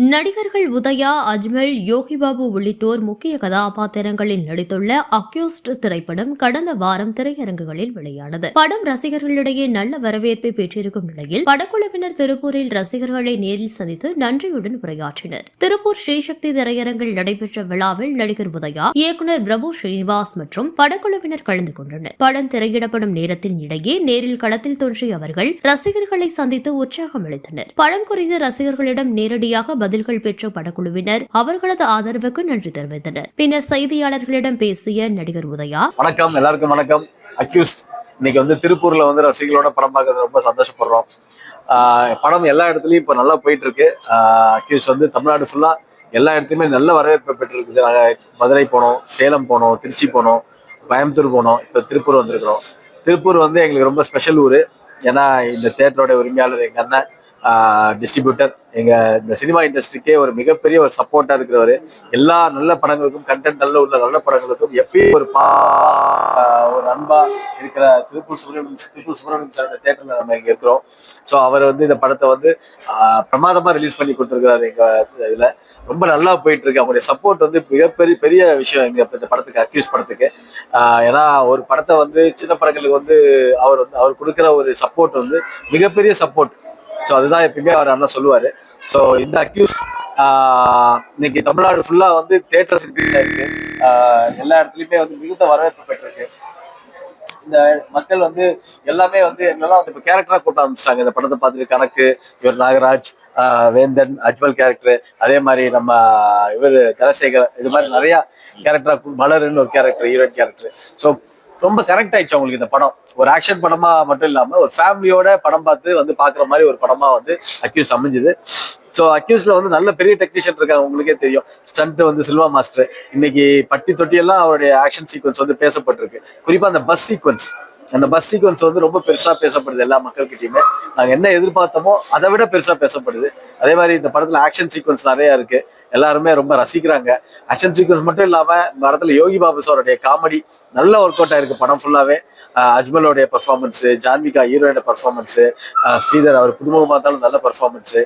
நடிகர்கள் உதயா அஜ்மல் யோகி பாபு உள்ளிட்டோர் முக்கிய கதாபாத்திரங்களில் நடித்துள்ள அக்யூஸ்ட் திரைப்படம் கடந்த வாரம் திரையரங்குகளில் வெளியானது. படம் ரசிகர்களிடையே நல்ல வரவேற்பை பெற்றிருக்கும் நிலையில் படக்குழுவினர் திருப்பூரில் ரசிகர்களை நேரில் சந்தித்து நன்றியுடன் உரையாற்றினர். திருப்பூர் ஸ்ரீசக்தி திரையரங்கில் நடைபெற்ற விழாவில் நடிகர் உதயா இயக்குனர் பிரபு ஸ்ரீனிவாஸ் மற்றும் படக்குழுவினர் கலந்து கொண்டனர். படம் திரையிடப்படும் நேரத்தின் இடையே நேரில் களத்தில் தோன்றிய அவர்கள் ரசிகர்களை சந்தித்து உற்சாகம் அளித்தனர். படம் குறித்து ரசிகர்களிடம் நேரடியாக பதில்கள் பெற்ற படக்குழுவினர் அவர்களது ஆதரவுக்கு நன்றி தெரிவித்தனர். பின்னர் செய்தியாளர்களிடம் பேசிய நடிகர் உதயா வணக்கம் எல்லாருக்கும் வணக்கம். அக்யூஸ்ட் இன்னைக்கு வந்து திருப்பூர்ல வந்து ரசிகர்களோட படம் பார்க்கறது ரொம்ப சந்தோஷப்படுறோம். படம் எல்லா இடத்துலயும் இப்போ நல்லா போயிட்டு இருக்கு அக்யூஸ்ட் வந்து தமிழ்நாடு ஃபுல்லா எல்லா இடத்துலையுமே நல்ல வரவேற்பு பெற்றிருக்குது நாங்கள் மதுரை போனோம் சேலம் போனோம் திருச்சி போனோம் கோயம்புத்தூர் போனோம் இப்போ திருப்பூர் வந்திருக்கிறோம். திருப்பூர் வந்து எங்களுக்கு ரொம்ப ஸ்பெஷல் ஊர். ஏன்னா இந்த தேட்டரோட உரிமையாளர் எங்க அண்ணன். டிஸ்ட்ரிபியூட்டர் எங்க இந்த சினிமா இண்டஸ்ட்ரிக்கே ஒரு மிகப்பெரிய ஒரு சப்போர்ட்டா இருக்கிறவர். எல்லா நல்ல படங்களுக்கும் கண்டென்ட் நல்ல உள்ள நல்ல படங்களுக்கும் எப்பயும் ஒரு பா ஒரு அன்பா இருக்கிற திருப்பூர் சுப்பிரமணியம் திருப்பூர் சுப்பிரமணியம் சார் தேட்டர்ல நம்ம இங்க இருக்கிறோம். ஸோ அவர் வந்து இந்த படத்தை வந்து பிரமாதமா ரிலீஸ் பண்ணி கொடுத்துருக்காரு எங்க இதுல. ரொம்ப நல்லா போயிட்டு இருக்கு அவருடைய சப்போர்ட் வந்து மிகப்பெரிய பெரிய விஷயம் எங்க இந்த படத்துக்கு அக்யூஸ் படத்துக்கு. ஏன்னா ஒரு படத்தை வந்து சின்ன படங்களுக்கு வந்து அவர் வந்து அவர் கொடுக்குற ஒரு சப்போர்ட் வந்து மிகப்பெரிய சப்போர்ட் ஸோ அதுதான் எப்பயுமே அவர் அண்ணா சொல்லுவாரு. ஸோ இந்த அக்யூஸ் இன்னைக்கு தமிழ்நாடு ஃபுல்லா வந்து தேட்டர்ஸ் இன்க்ரீஸ் ஆயிருக்கு ஆஹ் எல்லா இடத்துலயுமே வந்து மிகுந்த வரவேற்பு பெற்றிருக்கு. இந்த மக்கள் வந்து எல்லாமே வந்து என்னெல்லாம் வந்து இப்போ கேரக்டராக கூட்ட ஆரம்பிச்சிட்டாங்க. இந்த படத்தை பார்த்துட்டு கணக்கு இவர் நாகராஜ் வேந்தன் அஜ்மல் கேரக்டர் அதே மாதிரி நம்ம இவர் தனசேகர் இது மாதிரி நிறைய கேரக்டராக மலர்னு ஒரு கேரக்டர் ஹீரோயின் கேரக்டர் ஸோ ரொம்ப கரெக்ட் ஆயிடுச்சு அவங்களுக்கு இந்த படம். ஒரு ஆக்ஷன் படமா மட்டும் இல்லாம ஒரு ஃபேமிலியோட படம் பார்த்து வந்து பாக்குற மாதிரி ஒரு படமா வந்து அக்யூஸ் அமைஞ்சுது. ஸோ அக்யூஸ்ல வந்து நல்ல பெரிய டெக்னீஷியன் இருக்காங்க உங்களுக்கே தெரியும். ஸ்டண்ட் வந்து சில்வா மாஸ்டர் இன்னைக்கு பட்டி தொட்டி எல்லாம் அவருடைய ஆக்ஷன் சீக்வன்ஸ் வந்து பேசப்பட்டிருக்கு. குறிப்பா அந்த பஸ் சீக்வன்ஸ் அந்த பஸ் சீக்வன்ஸ் வந்து ரொம்ப பெருசா பேசப்படுது எல்லா மக்கள்கிட்டயுமே. நாங்க என்ன எதிர்பார்த்தோமோ அதை விட பெருசா பேசப்படுது. அதே மாதிரி இந்த படத்துல ஆக்ஷன் சீக்வன்ஸ் நிறைய இருக்கு. எல்லாருமே ரொம்ப ரசிக்கிறாங்க. ஆக்ஷன் சீக்வன்ஸ் மட்டும் இல்லாம இந்த படத்துல யோகி பாபு சாரோடைய காமெடி நல்ல ஒர்க் அவுட் ஆயிருக்கு படம் ஃபுல்லாவே அஜ்மலோடைய பர்ஃபார்மன்ஸ் ஜான்விகா ஹீரோயோட பர்ஃபார்மன்ஸ் ஸ்ரீதர் அவர் புதுமுகம் பார்த்தாலும் நல்ல பர்ஃபார்மன்ஸ்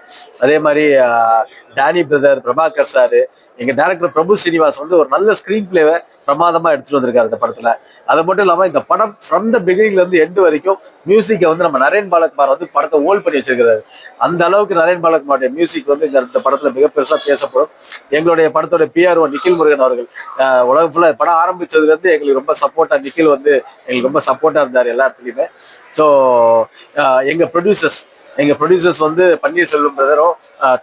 அதே மாதிரி டேனி பிரதர் பிரபாகர் சார் எங்க டேரக்டர் பிரபு ஸ்ரீனிவாஸ் வந்து ஒரு நல்ல ஸ்கிரீன் பிளேவை பிரமாதமா எடுத்துட்டு வந்திருக்காரு இந்த படத்துல. அது மட்டும் இல்லாம இந்த படம் ஃப்ரம் த பிகினிங்ல இருந்து எண்டு வரைக்கும் மியூசிக்கை வந்து நம்ம நரேன் பாலகுமார் வந்து படத்தை ஹோல்ட் பண்ணி வச்சிருக்கிறாரு. அந்த அளவுக்கு நரேன் பாலகுமாருடைய மியூசிக் வந்து இந்த இந்த படத்துல மிக பெருசா பேசப்படும். எங்களுடைய படத்தோட பிஆர்ஓ நிக்கில் முருகன் அவர்கள் உலக ஃபுல்லாக ஃபுல்லா படம் ஆரம்பிச்சதுல இருந்து எங்களுக்கு ரொம்ப சப்போர்ட்டா நிக்கில் வந்து எங்களுக்கு ரொம்ப சப்போர்ட்டா இருந்தார் எல்லாத்துலேயுமே ஸோ எங்க ப்ரொடியூசர்ஸ் எங்க ப்ரொடியூசர்ஸ் வந்து பன்னீர்செல்வம் பிரதரும்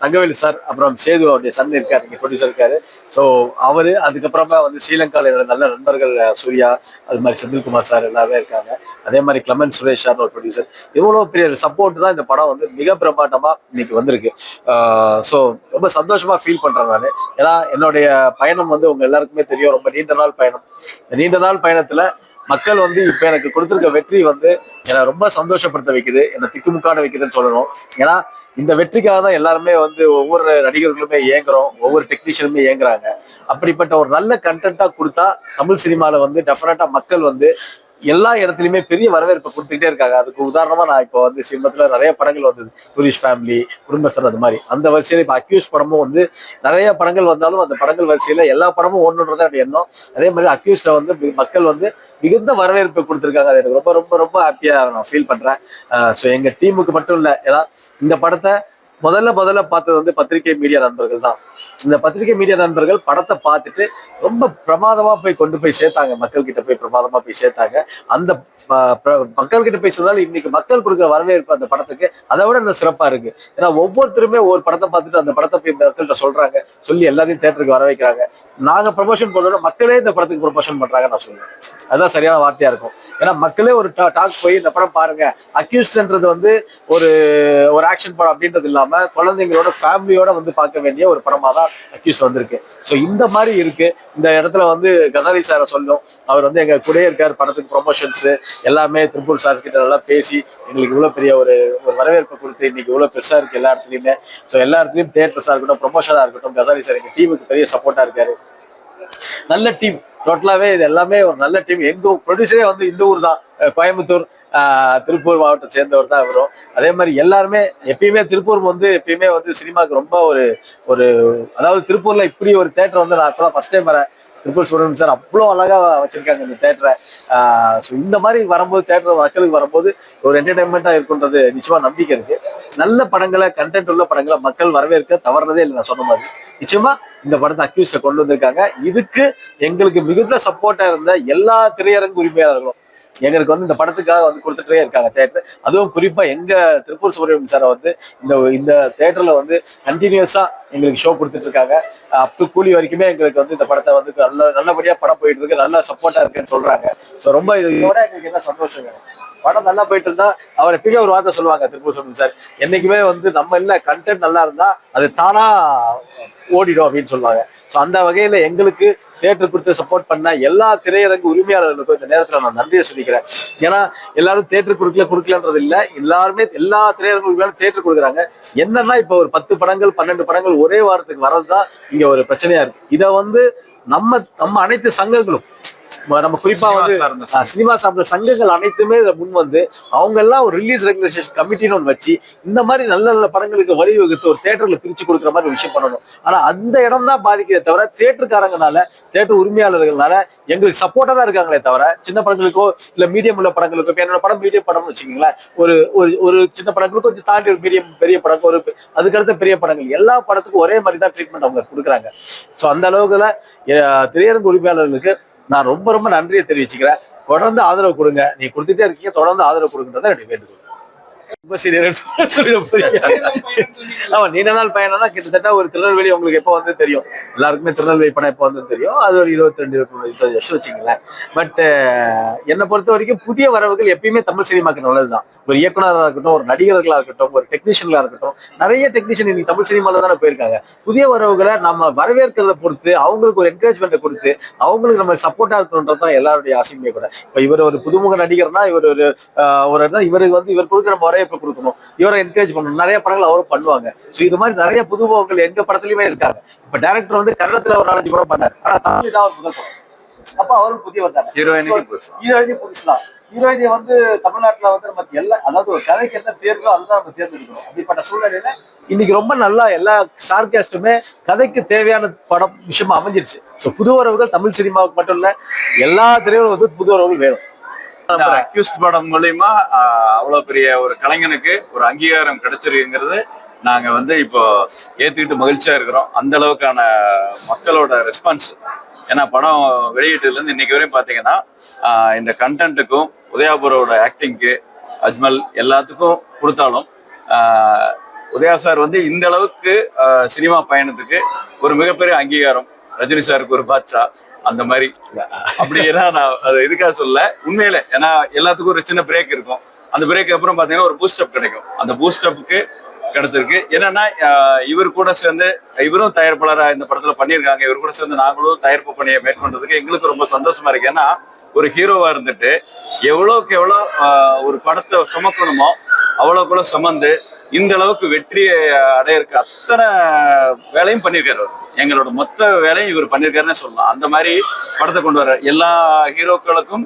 தங்கவேலு சார் அப்புறம் சேது அவருடைய சன் இருக்காரு இங்க ப்ரொடியூசர் இருக்காரு. ஸோ அவரு அதுக்கப்புறமா வந்து ஸ்ரீலங்காவில் என்னோட நல்ல நண்பர்கள் சூர்யா அது மாதிரி செந்தில்குமார் சார் எல்லாருமே இருக்காங்க. அதே மாதிரி கிளமன் சுரேஷ் சார் ஒரு ப்ரொடியூசர் இவ்வளவு பெரிய சப்போர்ட் தான் இந்த படம் வந்து மிக பிரம்மாண்டமா இன்னைக்கு வந்திருக்கு. ஸோ ரொம்ப சந்தோஷமா ஃபீல் பண்றேன் நான். ஏன்னா என்னுடைய பயணம் வந்து உங்க எல்லாருக்குமே தெரியும். ரொம்ப நீண்ட நாள் பயணம். நீண்ட நாள் பயணத்துல மக்கள் வந்து இப்ப எனக்கு கொடுத்திருக்க வெற்றி வந்து என்னை ரொம்ப சந்தோஷப்படுத்த வைக்குது. என்னை திக்குமுக்கான வைக்குதுன்னு சொல்லணும். ஏன்னா இந்த வெற்றிக்காக தான் எல்லாருமே வந்து ஒவ்வொரு நடிகர்களுமே ஏங்குறோம் ஒவ்வொரு டெக்னீஷியனுமே ஏங்குறாங்க அப்படிப்பட்ட ஒரு நல்ல கண்டென்ட்டா கொடுத்தா தமிழ் சினிமாவில் வந்து டெஃபினட்டா மக்கள் வந்து எல்லா இடத்துலயுமே பெரிய வரவேற்பை கொடுத்துக்கிட்டே இருக்காங்க. அதுக்கு உதாரணமா நான் இப்போ வந்து சிம்மத்துல நிறைய படங்கள் வந்தது. டூரிஸ்ட் ஃபேமிலி குடும்பஸ்தர் அது மாதிரி. அந்த வரிசையில இப்போ அக்யூஸ் படமும் வந்து நிறைய படங்கள் வந்தாலும் அந்த படங்கள் வரிசையில எல்லா படமும் ஒண்ணுன்றது அப்படி எண்ணம். அதே மாதிரி அக்யூஸ்ட வந்து மக்கள் வந்து மிகுந்த வரவேற்பை கொடுத்துருக்காங்க. அது எனக்கு ரொம்ப ரொம்ப ரொம்ப ஹாப்பியா நான் ஃபீல் பண்றேன். ஸோ எங்க டீமுக்கு மட்டும் இல்ல ஏன்னா இந்த படத்தை முதல்ல முதல்ல பார்த்தது வந்து பத்திரிகை மீடியா நண்பர்கள் தான். இந்த பத்திரிகை மீடியா நண்பர்கள் படத்தை பார்த்துட்டு ரொம்ப பிரமாதமா போய் கொண்டு போய் சேர்த்தாங்க. மக்கள் கிட்ட போய் பிரமாதமா போய் சேர்த்தாங்க. அந்த பிர- மக்கள் கிட்ட போய் சேர்ந்தாலும் இன்னைக்கு மக்கள் கொடுக்குற வரவேற்பு அந்த படத்துக்கு அதை விட இன்னும் சிறப்பா இருக்கு. ஏன்னா ஒவ்வொருத்தருமே ஒரு படத்தை பார்த்துட்டு அந்த படத்தை போய் மக்கள்கிட்ட சொல்றாங்க. சொல்லி எல்லாத்தையும் தேட்டருக்கு வர வைக்கிறாங்க. நாங்க ப்ரொமோஷன் பண்றோம் மக்களே இந்த படத்துக்கு ப்ரொமோஷன் பண்றாங்க நான் சொல்லுவேன் அதுதான் சரியான வார்த்தையா இருக்கும். ஏன்னா மக்களே ஒரு டாக் போய் இந்த படம் பாருங்க. அக்யூஸ்ட்ன்றது வந்து ஒரு ஒரு ஆக்ஷன் படம் அப்படின்றது இல்லாம குழந்தைங்களோட ஃபேமிலியோட வந்து பார்க்க வேண்டிய ஒரு படமா தான் அக்யூஸ் வந்திருக்கு. ஸோ இந்த மாதிரி இருக்கு. இந்த இடத்துல வந்து கசாலி சாரை சொல்லும். அவர் வந்து எங்க கூடயே இருக்கார் படத்துக்கு ப்ரொமோஷன்ஸ் எல்லாமே திருப்பூர் சார் கிட்ட நல்லா பேசி எங்களுக்கு இவ்வளவு பெரிய ஒரு ஒரு வரவேற்பு கொடுத்து இன்னைக்கு இவ்வளவு பெருசா இருக்கு எல்லா இடத்துலயுமே. ஸோ எல்லா இடத்துலயும் தேட்டர்ஸா இருக்கட்டும் ப்ரொமோஷனா இருக்கட்டும் கசாலி சார் எங்க டீமுக்கு பெரிய சப்போர்ட்டா இருக்காரு. நல்ல டீம் டோட்டலாவே இது எல்லாமே ஒரு நல்ல டீம் எங்க ப்ரொடியூசரே வந்து இந்த ஊர் தான். கோயம்புத்தூர். திருப்பூர் மாவட்டத்தை சேர்ந்தவர் தான் இவரும். அதே மாதிரி எல்லாருமே எப்பயுமே திருப்பூர் வந்து எப்பயுமே வந்து சினிமாவுக்கு ரொம்ப ஒரு ஒரு அதாவது திருப்பூர்ல இப்படி ஒரு தேட்டர் வந்து நான் இப்பதான் ஃபர்ஸ்ட் டைம் வரேன். திருப்பூர் சுப்ரமணியம் சார் அவ்வளோ அழகா வச்சிருக்காங்க இந்த தேட்டரை. ஸோ இந்த மாதிரி வரும்போது தேட்டர் மக்களுக்கு வரும்போது ஒரு என்டர்டைன்மெண்ட்டா இருக்குன்றது நிச்சயமா நம்பிக்கை இருக்கு. நல்ல படங்களை கண்டென்ட் உள்ள படங்களை மக்கள் வரவேற்க தவறுனதே இல்லை நான் சொன்ன மாதிரி. நிச்சயமா இந்த படத்தை அக்யூஸ்ட கொண்டு வந்திருக்காங்க. இதுக்கு எங்களுக்கு மிகுந்த சப்போர்ட்டா இருந்த எல்லா திரையரங்கு உரிமையாளர்களும் எங்களுக்கு வந்து இந்த படத்துக்காக வந்து கொடுத்துட்டே இருக்காங்க. தேட்டர். அதுவும் குறிப்பா எங்க திருப்பூர் சுப்பிரமணியம் சாரை வந்து இந்த இந்த தேட்டர்ல வந்து கண்டினியூஸா எங்களுக்கு ஷோ கொடுத்துட்டு இருக்காங்க அப் டு கூலி வரைக்குமே எங்களுக்கு வந்து இந்த படத்தை வந்து நல்ல நல்லபடியா படம் போயிட்டு இருக்கு நல்ல சப்போர்ட்டா இருக்குன்னு சொல்றாங்க. ஸோ ரொம்ப இதோட எங்களுக்கு என்ன சந்தோஷம் வேணும்? படம் நல்லா போயிட்டு இருந்தா அவர் எப்பயுமே ஒரு வார்த்தை சொல்லுவாங்க திருப்பூர் சுப்பிரமணியம் சார். என்னைக்குமே வந்து நம்ம இல்ல கண்டென்ட் நல்லா இருந்தா அது தானா ஓடிடும் அப்படின்னு சொல்லுவாங்க. ஸோ அந்த வகையில எங்களுக்கு தேட்டர் கொடுத்து சப்போர்ட் பண்ண எல்லா திரையரங்கு உரிமையாளர்களுக்கும் இந்த நேரத்துல நான் நன்றியை சொல்லிக்கிறேன். ஏன்னா எல்லாரும் தேட்டர் கொடுக்கல கொடுக்கலன்றது இல்ல. எல்லாருமே எல்லா திரையரங்கு உரிமையாளரும் தேட்டர் கொடுக்குறாங்க. என்னன்னா இப்ப ஒரு பத்து படங்கள் பன்னெண்டு படங்கள் ஒரே வாரத்துக்கு வர்றதுதான் இங்க ஒரு பிரச்சனையா இருக்கு. இதை வந்து நம்ம நம்ம அனைத்து சங்கங்களும் நம்ம குறிப்பா வந்து சினிமா சார்ந்த சங்கங்கள் அனைத்துமே இதை முன் வந்து அவங்க எல்லாம் ஒரு ரிலீஸ் ரெகுலேஷன் கமிட்டின்னு ஒன்று வச்சு இந்த மாதிரி நல்ல நல்ல படங்களுக்கு வழிவகுத்து ஒரு தேட்டர்ல பிரிச்சு கொடுக்குற மாதிரி விஷயம் பண்ணணும். ஆனா அந்த இடம் தான் பாதிக்கிறதே தவிர தேட்டருக்காரங்கனால தேட்டர் உரிமையாளர்கள்னால எங்களுக்கு சப்போர்ட்டா தான் இருக்காங்களே தவிர சின்ன படங்களுக்கோ இல்ல மீடியம் உள்ள படங்களுக்கோ இப்ப என்னோட படம் மீடியம் படம்னு வச்சுக்கோங்களேன் ஒரு ஒரு ஒரு சின்ன படங்களுக்கு கொஞ்சம் தாண்டி ஒரு மீடியம் பெரிய படம் ஒரு அதுக்கடுத்த பெரிய படங்கள் எல்லா படத்துக்கும் ஒரே மாதிரி தான் ட்ரீட்மெண்ட் அவங்க கொடுக்குறாங்க. ஸோ அந்த அளவுக்குல திரையரங்கு உரிமையாளர்களுக்கு நான் ரொம்ப ரொம்ப நன்றியை தெரிவிச்சுக்கிறேன். தொடர்ந்து ஆதரவு கொடுங்க. நீ கொடுத்துட்டே இருக்கீங்க தொடர்ந்து ஆதரவு கொடுங்கன்றதை என்னுடைய வேண்டுகோள். ஆமா நீண்ட நாள் பயணம்னா கிட்டத்தட்ட ஒரு திருநெல்வேலி உங்களுக்கு எப்போ வந்து தெரியும்? எல்லாருக்குமே திருநெல்வேலி படம் எப்போ வந்து தெரியும்? அது ஒரு இருபத்தி ரெண்டு இருபத்தி மூணு வருஷம் வச்சுங்களேன் பட் என்னை பொறுத்த வரைக்கும் புதிய வரவுகள் எப்பயுமே தமிழ் சினிமாக்கு நல்லதுதான். ஒரு இயக்குனராக இருக்கட்டும் ஒரு நடிகர்களா இருக்கட்டும் ஒரு டெக்னீஷியன்களா இருக்கட்டும் நிறைய டெக்னீஷியன் இன்னைக்கு தமிழ் சினிமால தானே போயிருக்காங்க. புதிய வரவுகளை நம்ம வரவேற்கிறத பொறுத்து அவங்களுக்கு ஒரு என்கரேஜ்மெண்ட்டை கொடுத்து அவங்களுக்கு நம்ம சப்போர்ட்டா இருக்கணும்ன்றது தான் எல்லாருடைய ஆசையுமே கூட. இப்ப இவர் ஒரு புதுமுக நடிகர்னா இவர் ஒரு ஒரு இவருக்கு வந்து இவர் கொடுக்குற வரவேற்பு கொடுக்கணும். இவரை என்கரேஜ் பண்ணணும். நிறைய படங்கள் அவரும் பண்ணுவாங்க. ஸோ இது மாதிரி நிறைய புதுமுகங்கள் எங்க படத்துலயுமே இருக்காங்க. இப்ப டேரக்டர் வந்து கன்னடத்துல ஒரு நாலஞ்சு படம் பண்ணாரு. ஆனா தமிழ் தான் ஒரு முதல் படம். அப்ப அவரும் புதியவர் தானே ஹீரோயினி புதுசுதான். ஹீரோயினி வந்து தமிழ்நாட்டுல வந்து நம்ம எல்லா அதாவது ஒரு கதைக்கு என்ன தேர்வோ அதுதான் நம்ம தேர்ந்தெடுக்கணும். அப்படிப்பட்ட சூழ்நிலையில இன்னைக்கு ரொம்ப நல்லா எல்லா ஸ்டார் கேஸ்டுமே கதைக்கு தேவையான படம் விஷயமா அமைஞ்சிருச்சு. ஸோ புது உறவுகள் தமிழ் சினிமாவுக்கு மட்டும் இல்ல எல்லா திரையுறவு வந்து புது உறவுகள் வேணும். அக்யூஸ்ட் படம் மூலியமா அவ்வளவு பெரிய ஒரு கலைஞனுக்கு ஒரு அங்கீகாரம் கிடைச்சிருக்குங்கிறது நாங்க வந்து இப்போ ஏத்துக்கிட்டு மகிழ்ச்சியா இருக்கிறோம். அந்த அளவுக்கான மக்களோட ரெஸ்பான்ஸ் ஏன்னா படம் வெளியீட்டுல இருந்து இன்னைக்கு வரையும் பாத்தீங்கன்னா இந்த கண்டென்ட்டுக்கும் உதயாபுரோட ஆக்டிங்க்கு அஜ்மல் எல்லாத்துக்கும் கொடுத்தாலும் ஆஹ், உதயா சார் வந்து இந்த அளவுக்கு சினிமா பயணத்துக்கு ஒரு மிகப்பெரிய அங்கீகாரம். ரஜினி சாருக்கு ஒரு பாட்சா அந்த மாதிரி. அப்படி ஏன்னா நான் அது எதுக்காக சொல்ல உண்மையில ஏன்னா எல்லாத்துக்கும் ஒரு சின்ன பிரேக் இருக்கும். அந்த பிரேக் அப்புறம் பாத்தீங்கன்னா ஒரு பூஸ்டப் கிடைக்கும். அந்த பூஸ்டப்புக்கு கிடைச்சிருக்கு என்னன்னா இவர் கூட சேர்ந்து இவரும் தயாரிப்பாளராக இந்த படத்துல பண்ணியிருக்காங்க. இவர் கூட சேர்ந்து நாங்களும் தயாரிப்பு பணியை மேற்கொண்டதுக்கு எங்களுக்கு ரொம்ப சந்தோஷமா இருக்கு. ஏன்னா ஒரு ஹீரோவா இருந்துட்டு எவ்வளோக்கு எவ்வளோ ஒரு படத்தை சுமக்கணுமோ அவ்வளோக்குள்ள சுமந்து இந்த அளவுக்கு வெற்றியை அடையிறக்கு அத்தனை வேலையும் பண்ணியிருக்காரு அவர். எங்களோட மொத்த வேலையும் இவர் பண்ணியிருக்காருன்னு சொல்லலாம். அந்த மாதிரி படத்தை கொண்டு வர எல்லா ஹீரோக்களுக்கும்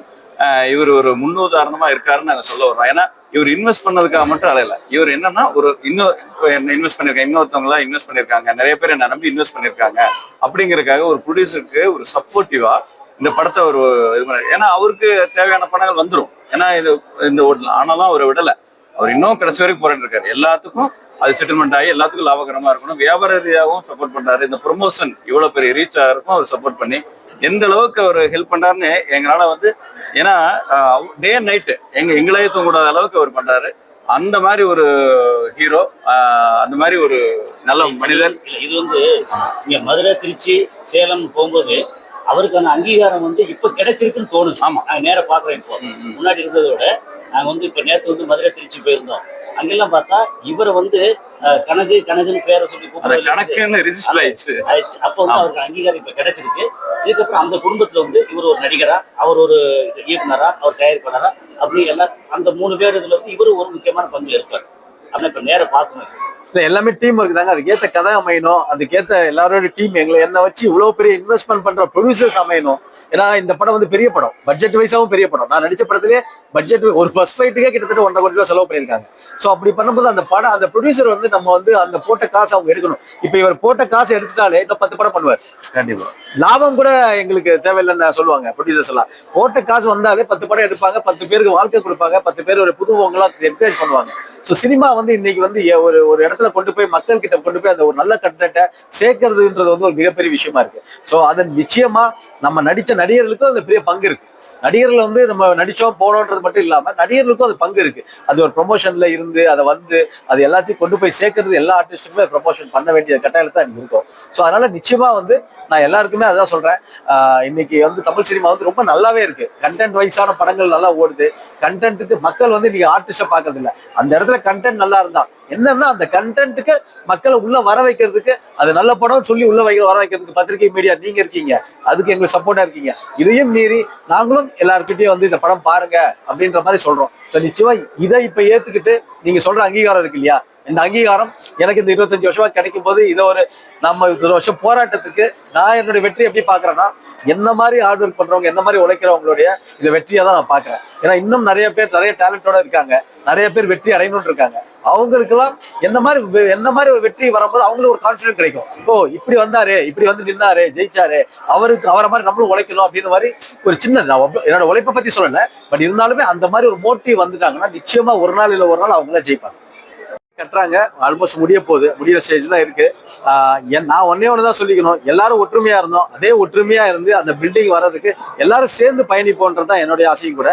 இவர் ஒரு முன்னுதாரணமா இருக்காருன்னு நாங்கள் சொல்ல வர்றோம். ஏன்னா இவர் இன்வெஸ்ட் பண்ணதுக்காக மட்டும் அலையில. இவர் என்னன்னா ஒரு இன்னும் இன்வெஸ்ட் பண்ணிருக்காங்க இன்னொருத்தவங்களா இன்வெஸ்ட் பண்ணிருக்காங்க நிறைய பேர் என்ன நம்பி இன்வெஸ்ட் பண்ணிருக்காங்க அப்படிங்கறக்காக ஒரு ப்ரொடியூசருக்கு ஒரு சப்போர்ட்டிவா இந்த படத்தை ஒரு இது பண்ண ஏன்னா அவருக்கு தேவையான படங்கள் வந்துடும் ஏன்னா இது இந்த ஓடலாம் ஆனாலும் அவரை விடலை. அவர் இன்னும் கடைசி வரைக்கும் போராட்டு இருக்காரு. எல்லாத்துக்கும் அது செட்டில்மெண்ட் ஆகி எல்லாத்துக்கும் லாபகரமா இருக்கணும். வியாபார ரீதியாகவும் சப்போர்ட் பண்றாரு. இந்த ப்ரொமோஷன் இவ்வளவு பெரிய ரீச் ஆகிறதுக்கும் அவர் சப்போர்ட் பண்ணி எந்த அளவுக்கு அவர் ஹெல்ப் பண்றாருன்னு எங்களால வந்து ஏன்னா டே அண்ட் நைட்டு எங்க எங்களையே தூங்கக்கூடாத அளவுக்கு அவர் பண்றாரு. அந்த மாதிரி ஒரு ஹீரோ அந்த மாதிரி ஒரு நல்ல மனிதர். இது வந்து இங்க மதுரை திருச்சி சேலம் போகும்போது அவருக்கான அங்கீகாரம் வந்து இப்ப கிடைச்சிருக்குன்னு தோணுது. ஆமா. நான் நேரா பாக்குறேன் இப்போ. முன்னாடி இருந்ததை விட நாங்க வந்து இப்ப நேத்து வந்து மதுரை திருச்சி போயிருந்தோம். அங்கெல்லாம் பார்த்தா இவரை வந்து அஹ், கனகு கனகுன்னு பேரை சொல்லி கணக்குன்னு ஆயிடுச்சு. அப்ப வந்து அவருக்கு அங்கீகாரம் இப்ப கிடைச்சிருக்கு. இதுக்கப்புறம் அந்த குடும்பத்துல வந்து இவர் ஒரு நடிகரா அவர் ஒரு இயக்குனரா அவர் தயாரிப்பாளரா அப்படி எல்லாம் அந்த மூணு பேர் இதுல வந்து இவரு ஒரு முக்கியமான பங்கு இருப்பார் ஆனா இப்ப நேர பார்க்கணும். எல்லாமே டீம் ஒர்க் தாங்க. அதுக்கேத்த கதை அமையணும். அதுக்கேத்த எல்லாரோட டீம் எங்களை என்ன வச்சு இவ்வளவு பெரிய இன்வெஸ்ட்மெண்ட் பண்ற ப்ரொடியூசர்ஸ் அமையணும். ஏன்னா இந்த படம் வந்து பெரிய படம். பட்ஜெட் வைஸாவும் பெரிய படம். நான் நடிச்ச படத்திலே பட்ஜெட் ஒரு ஃபர்ஸ்ட் ஃபைட்டுக்கே கிட்டத்தட்ட ஒன்றரை கோடி ரூபாய் செலவு பண்ணியிருக்காங்க. ஸோ அப்படி பண்ணும்போது அந்த படம் அந்த ப்ரொடியூசர் வந்து நம்ம வந்து அந்த போட்ட காசு அவங்க எடுக்கணும். இப்போ இவர் போட்ட காசு எடுத்துட்டாலே இன்னும் பத்து படம் பண்ணுவார். கண்டிப்பா. லாபம் கூட எங்களுக்கு தேவையில்லைன்னு சொல்லுவாங்க ப்ரொடியூசர்ஸ் எல்லாம். போட்ட காசு வந்தாலே பத்து படம் எடுப்பாங்க பத்து பேருக்கு வாழ்க்கை கொடுப்பாங்க பத்து பேர் ஒரு புதுவங்களாம் என்கரேஜ் பண்ணுவாங்க. ஸோ சினிமா வந்து இன்னைக்கு வந்து ஒரு ஒரு இடத்துல கொண்டு போய் மக்கள் கிட்ட கொண்டு போய் அந்த ஒரு நல்ல கண்டென்ட்டை சேர்க்கறதுன்றது வந்து ஒரு மிகப்பெரிய விஷயமா இருக்கு. ஸோ அதன் நிச்சயமா நம்ம நடிச்ச நடிகர்களுக்கும் அதுல பெரிய பங்கு இருக்கு. நடிகர்கள் வந்து நம்ம நடிச்சோம் போனோன்றது மட்டும் இல்லாம நடிகர்களுக்கும் அது பங்கு இருக்கு. அது ஒரு ப்ரொமோஷன்ல இருந்து அதை வந்து அது எல்லாத்தையும் கொண்டு போய் சேர்க்கறது எல்லா ஆர்டிஸ்ட்டுக்குமே ப்ரொமோஷன் பண்ண வேண்டிய கட்டாயத்தில் தான் இருக்கும். ஸோ அதனால நிச்சயமா வந்து நான் எல்லாருக்குமே அதான் சொல்றேன். இன்னைக்கு வந்து தமிழ் சினிமா வந்து ரொம்ப நல்லாவே இருக்கு. கண்டென்ட் வைஸான படங்கள் நல்லா ஓடுது. கண்டென்ட்டுக்கு மக்கள் வந்து இன்னைக்கு ஆர்டிஸ்டை பார்க்கறது இல்லை அந்த இடத்துல கண்டென்ட் நல்லா இருந்தா என்னன்னா அந்த கண்டென்ட்டுக்கு மக்களை உள்ள வர வைக்கிறதுக்கு அது நல்ல படம் சொல்லி உள்ள வைக்க வர வைக்கிறதுக்கு பத்திரிகை மீடியா நீங்க இருக்கீங்க. அதுக்கு எங்களுக்கு சப்போர்ட்டா இருக்கீங்க. இதையும் மீறி நாங்களும் எல்லாருக்கிட்டையும் வந்து இந்த படம் பாருங்க அப்படின்ற மாதிரி சொல்றோம். நிச்சயமா இதை இப்ப ஏத்துக்கிட்டு நீங்க சொல்ற அங்கீகாரம் இருக்கு இல்லையா? இந்த அங்கீகாரம் எனக்கு இந்த இருபத்தஞ்சு வருஷமா கிடைக்கும் போது இதை ஒரு நம்ம இருபது வருஷம் போராட்டத்துக்கு நான் என்னுடைய வெற்றி எப்படி பாக்குறேன்னா என்ன மாதிரி ஹார்ட் ஒர்க் பண்றவங்க என்ன மாதிரி உழைக்கிறவங்களுடைய இந்த வெற்றியை தான் நான் பாக்குறேன் ஏன்னா இன்னும் நிறைய பேர் நிறைய டேலண்டோட இருக்காங்க. நிறைய பேர் வெற்றி அடையணும்னு இருக்காங்க. அவங்களுக்கெல்லாம் என்ன மாதிரி வெ- என்ன மாதிரி ஒரு வெற்றி வரும்போது அவங்களுக்கு ஒரு கான்பிடன்ட் கிடைக்கும். ஓ இப்படி வந்தாரு இப்படி வந்து நின்னாரு ஜெயிச்சாரு அவருக்கு அவரை மாதிரி நம்மளும் உழைக்கணும் அப்படின்னு மாதிரி ஒரு சின்ன நான் என்னோட உழைப்பை பத்தி சொல்லல பட் இருந்தாலுமே அந்த மாதிரி ஒரு மோட்டிவ் வந்துட்டாங்கன்னா நிச்சயமா ஒரு நாள் இல்ல ஒரு நாள் அவங்களே ஜெயிப்பாங்க. கட்டுறாங்க. ஆல்மோஸ்ட் முடிய போகுது. முடியிற ஸ்டேஜ் தான் இருக்கு. என் நான் ஒன்னே ஒன்று தான் சொல்லிக்கணும். எல்லாரும் ஒற்றுமையா இருந்தோம். அதே ஒற்றுமையா இருந்து அந்த பில்டிங் வர்றதுக்கு எல்லாரும் சேர்ந்து பயணிப்போன்றது தான் என்னுடைய ஆசையும் கூட.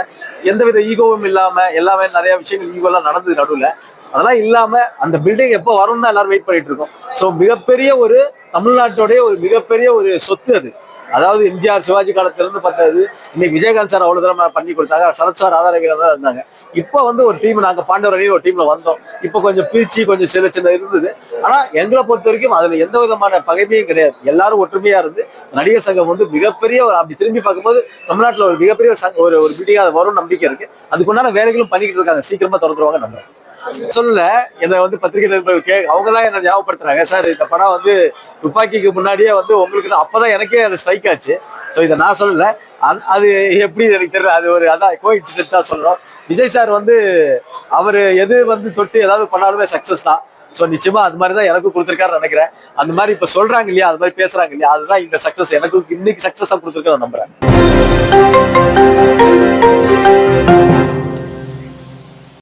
எந்தவித ஈகோவும் இல்லாம எல்லாமே நிறைய விஷயங்கள் ஈகோலாம் நடந்தது நடுவில். அதெல்லாம் இல்லாம அந்த பில்டிங் எப்போ வரும்னு தான் எல்லாரும் வெயிட் பண்ணிட்டு இருக்கோம். ஸோ மிகப்பெரிய ஒரு தமிழ்நாட்டோடைய ஒரு மிகப்பெரிய ஒரு சொத்து அது. அதாவது எம்ஜிஆர் சிவாஜி காலத்துல இருந்து பார்த்தது இன்னைக்கு விஜயகாந்த் சார் அவ்வளவு தூரம் பண்ணி கொடுத்தாங்க. சரத் சார் ஆதாரவியர் தான் இருந்தாங்க. இப்போ வந்து ஒரு டீம் நாங்க பாண்டவர் அணியில் ஒரு டீம்ல வந்தோம். இப்போ கொஞ்சம் பிரிச்சு கொஞ்சம் சின்ன சின்ன இருந்தது. ஆனா எங்களை பொறுத்த வரைக்கும் அதுல எந்த விதமான பகைமையும் கிடையாது. எல்லாரும் ஒற்றுமையா இருந்து நடிகர் சங்கம் வந்து மிகப்பெரிய ஒரு அப்படி திரும்பி பார்க்கும்போது தமிழ்நாட்டுல ஒரு மிகப்பெரிய ஒரு ஒரு ஒரு அது வரும் நம்பிக்கை இருக்கு. அதுக்குண்டான வேலைகளும் பண்ணிக்கிட்டு இருக்காங்க. சீக்கிரமா திறந்துருவாங்க நம்ம சொல்லல. என்னை வந்து பத்திரிகை நிருபர்கள் கே அவங்க தான் என்ன ஞாபகப்படுத்துறாங்க. சார் இந்த படம் வந்து துப்பாக்கிக்கு முன்னாடியே வந்து உங்களுக்கு தான் அப்பதான் எனக்கே அது ஸ்ட்ரைக் ஆச்சு. ஸோ இதை நான் சொல்லல. அது- அது எப்படி எனக்கு தெரியல. அது ஒரு அதான் கோயின்சிடென்ட் தான் சொல்றோம். விஜய் சார் வந்து அவர் எது வந்து தொட்டு ஏதாவது பண்ணாலுமே சக்சஸ் தான். ஸோ நிச்சயமா அது மாதிரி தான் எனக்கும் கொடுத்துருக்காரு நினைக்கிறேன். அந்த மாதிரி இப்போ சொல்றாங்க இல்லையா? அது மாதிரி பேசுறாங்க இல்லையா? அதுதான் இந்த சக்சஸ் எனக்கு இன்னைக்கு சக்சஸ் தான் கொடுத்துருக்கேன் நம்புறேன்.